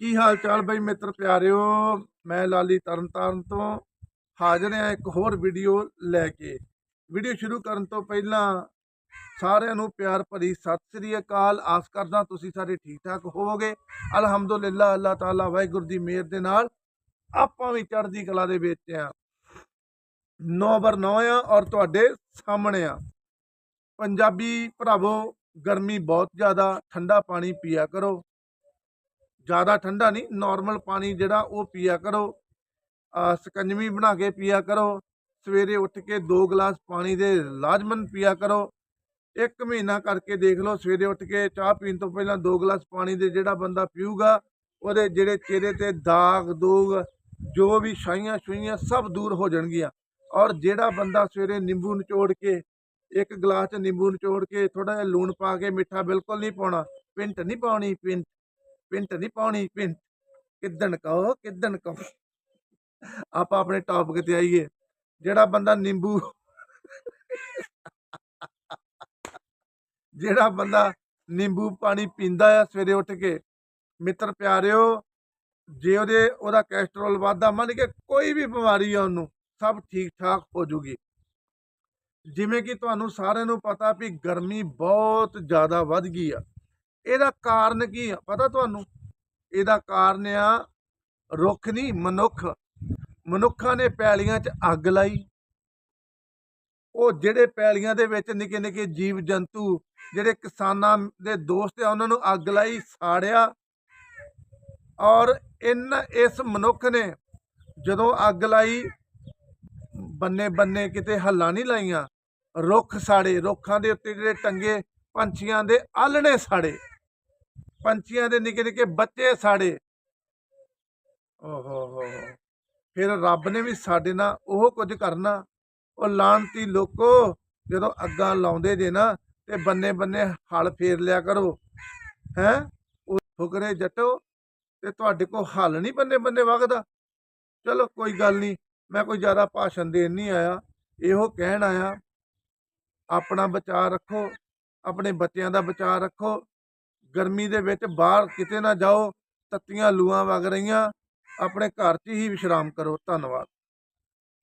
ਕੀ ਹਾਲ ਚਾਲ ਬਈ ਮਿੱਤਰ ਪਿਆਰਿਓ? ਮੈਂ ਲਾਲੀ ਤਰਨਤਾਰਨ ਤੋਂ ਹਾਜ਼ਰ ਹਾਂ ਇੱਕ ਹੋਰ ਵੀਡੀਓ ਲੈ ਕੇ। ਵੀਡੀਓ ਸ਼ੁਰੂ ਕਰਨ ਤੋਂ ਪਹਿਲਾਂ ਸਾਰਿਆਂ ਨੂੰ ਪਿਆਰ ਭਰੀ ਸਤਿ ਸ੍ਰੀ ਅਕਾਲ। ਆਸ ਕਰਦਾ ਤੁਸੀਂ ਸਾਰੇ ਠੀਕ ਠਾਕ ਹੋਵੋਗੇ। ਅਲਹਮਦੁਲਿਲਾ, ਅੱਲਾਹ ਤਾਲਾ ਵਾਹਿਗੁਰੂ ਦੀ ਮਿਹਰ ਦੇ ਨਾਲ ਆਪਾਂ ਵੀ ਚੜ੍ਹਦੀ ਕਲਾ ਦੇ ਵਿੱਚ ਆ। ਨੌਬਰ ਨੌ ਆ ਔਰ ਤੁਹਾਡੇ ਸਾਹਮਣੇ ਆ। ਪੰਜਾਬੀ ਭਰਾਵੋ, ਗਰਮੀ ਬਹੁਤ ਜ਼ਿਆਦਾ, ਠੰਡਾ ਪਾਣੀ ਪੀਆ ਕਰੋ। ਜ਼ਿਆਦਾ ਠੰਡਾ ਨਹੀਂ ਨਾਰਮਲ ਪਾਣੀ ਜਿਹੜਾ ਉਹ ਪੀਆ ਕਰੋ। ਅਹ ਬਣਾ ਕੇ ਪੀਆ ਕਰੋ। ਸਵੇਰੇ ਉੱਠ ਕੇ 2 ਗਲਾਸ ਪਾਣੀ ਦੇ ਲਾਜ਼ਮਨ ਪੀਆ ਕਰੋ। ਇੱਕ ਮਹੀਨਾ ਕਰਕੇ ਦੇਖ ਲਓ, ਸਵੇਰੇ ਉੱਠ ਕੇ ਚਾਹ ਪੀਣ ਤੋਂ ਪਹਿਲਾਂ 2 ਗਲਾਸ ਪਾਣੀ ਦੇ ਜਿਹੜਾ ਬੰਦਾ ਪੀਊਗਾ, ਉਹਦੇ ਜਿਹੜੇ ਚਿਹਰੇ ਤੇ ਦਾਗ ਦੂਗ, ਜੋ ਵੀ ਛਾਈਆਂ ਛੁਈਆਂ ਸਭ ਦੂਰ ਹੋ ਜਾਣਗੀਆਂ। ਔਰ ਜਿਹੜਾ ਬੰਦਾ ਸਵੇਰੇ ਨਿੰਬੂ ਨਿਚੋੜ ਕੇ, ਇੱਕ ਗਲਾਸ ਚ ਨਿੰਬੂ ਨਿਚੋੜ ਕੇ ਥੋੜਾ ਜਿਹਾ ਲੂਣ ਪਾ ਕੇ ਮਿੱਠਾ ਬਿਲਕੁਲ ਨਹੀਂ ਪਾਉਣਾ, ਪਿੰਟ ਨਹੀਂ ਪਾਉਣੀ, ਪਿੰਟ। ਪਿੰਟ ਨਹੀਂ ਪਾਉਣੀ, ਪਿੰਟ। ਕਿੱਦਣ ਕਹੋ ਕਿੱਦਣ ਕਹੋ। ਆਪਾਂ ਆਪਣੇ ਟੌਪਿਕ ਤੇ ਆਈਏ। ਜਿਹੜਾ ਬੰਦਾ ਨਿੰਬੂ ਜਿਹੜਾ ਬੰਦਾ ਨਿੰਬੂ ਪਾਣੀ ਪੀਂਦਾ ਆ ਸਵੇਰੇ ਉੱਠ ਕੇ, ਮਿੱਤਰ ਪਿਆਰਿਓ, ਜੇ ਉਹਦੇ, ਉਹਦਾ ਕੋਲੇਸਟ੍ਰੋਲ ਵਾਧਾ ਮੰਨ ਕੇ ਕੋਈ ਵੀ ਬਿਮਾਰੀ ਆ ਉਹਨੂੰ, ਸਭ ਠੀਕ ਠਾਕ ਹੋ ਜੂਗੀ। ਜਿਵੇਂ ਕਿ ਤੁਹਾਨੂੰ ਸਾਰਿਆਂ ਨੂੰ ਪਤਾ ਵੀ ਗਰਮੀ ਬਹੁਤ ਜ਼ਿਆਦਾ ਵੱਧ ਗਈ ਆ। ਇਹਦਾ ਕਾਰਨ ਕੀ ਆ? ਪਤਾ ਤੁਹਾਨੂੰ? ਇਹਦਾ ਕਾਰਨ ਆ, ਰੁੱਖ ਨਹੀਂ ਮਨੁੱਖ। ਮਨੁੱਖਾਂ ਨੇ ਪੈਲੀਆਂ 'ਚ ਅੱਗ ਲਾਈ। ਉਹ ਜਿਹੜੇ ਪੈਲੀਆਂ ਦੇ ਵਿੱਚ ਨਿੱਕੇ ਨਿੱਕੇ ਜੀਵ ਜੰਤੂ ਜਿਹੜੇ ਕਿਸਾਨਾਂ ਦੇ ਦੋਸਤ ਆ, ਉਹਨਾਂ ਨੂੰ ਅੱਗ ਲਾਈ, ਸਾੜਿਆ। ਔਰ ਇਨ, ਇਸ ਮਨੁੱਖ ਨੇ ਜਦੋਂ ਅੱਗ ਲਾਈ ਬੰਨੇ ਬੰਨੇ ਕਿਤੇ ਹੱਲਾਂ ਨਹੀਂ ਲਾਈਆਂ। ਰੁੱਖ ਸਾੜੇ, ਰੁੱਖਾਂ ਦੇ ਉੱਤੇ ਜਿਹੜੇ ਟੰਗੇ, ਪੰਛੀਆਂ ਦੇ ਆਲਣੇ ਸਾੜੇ। ਪੰਛੀਆਂ ਦੇ ਨਿੱਕੇ ਨਿੱਕੇ ਬੱਚੇ ਸਾੜੇ ਓਹੋ ਹੋ ਹੋ। ਫਿਰ ਰੱਬ ਨੇ ਵੀ ਸਾਡੇ ਨਾਲ ਉਹ ਕੁਝ ਕਰਨਾ। ਉਹ ਲਾਂਤੀ ਲੋਕੋ, ਜਦੋਂ ਅੱਗਾਂ ਲਾਉਂਦੇ ਜੇ ਨਾ, ਤੇ ਬੰਨੇ ਬੰਨੇ ਹਲ ਫੇਰ ਲਿਆ ਕਰੋ। ਹੈ? ਉਹ ਫੁਕਰੇ ਜੱਟੋ, ਤੇ ਤੁਹਾਡੇ ਕੋ ਹੱਲ ਨਹੀਂ ਬੰਨੇ ਬੰਨੇ ਵਗਦਾ। ਚਲੋ ਕੋਈ ਗੱਲ ਨਹੀਂ, ਮੈਂ ਕੋਈ ਜ਼ਿਆਦਾ ਭਾਸ਼ਣ ਦੇਣ ਨਹੀਂ ਆਇਆ। ਇਹੋ ਕਹਿਣ ਆਇਆ, ਆਪਣਾ ਬਚਾਅ ਰੱਖੋ, ਆਪਣੇ ਬੱਚਿਆਂ ਦਾ ਬਚਾਅ ਰੱਖੋ। ਗਰਮੀ ਦੇ ਵਿੱਚ ਬਾਹਰ ਕਿਤੇ ਨਾ ਜਾਓ, ਤੱਤੀਆਂ ਲੂਆਂ ਵਗ ਰਹੀਆਂ, ਆਪਣੇ ਘਰ 'ਚ ਹੀ ਵਿਸ਼ਰਾਮ ਕਰੋ। ਧੰਨਵਾਦ।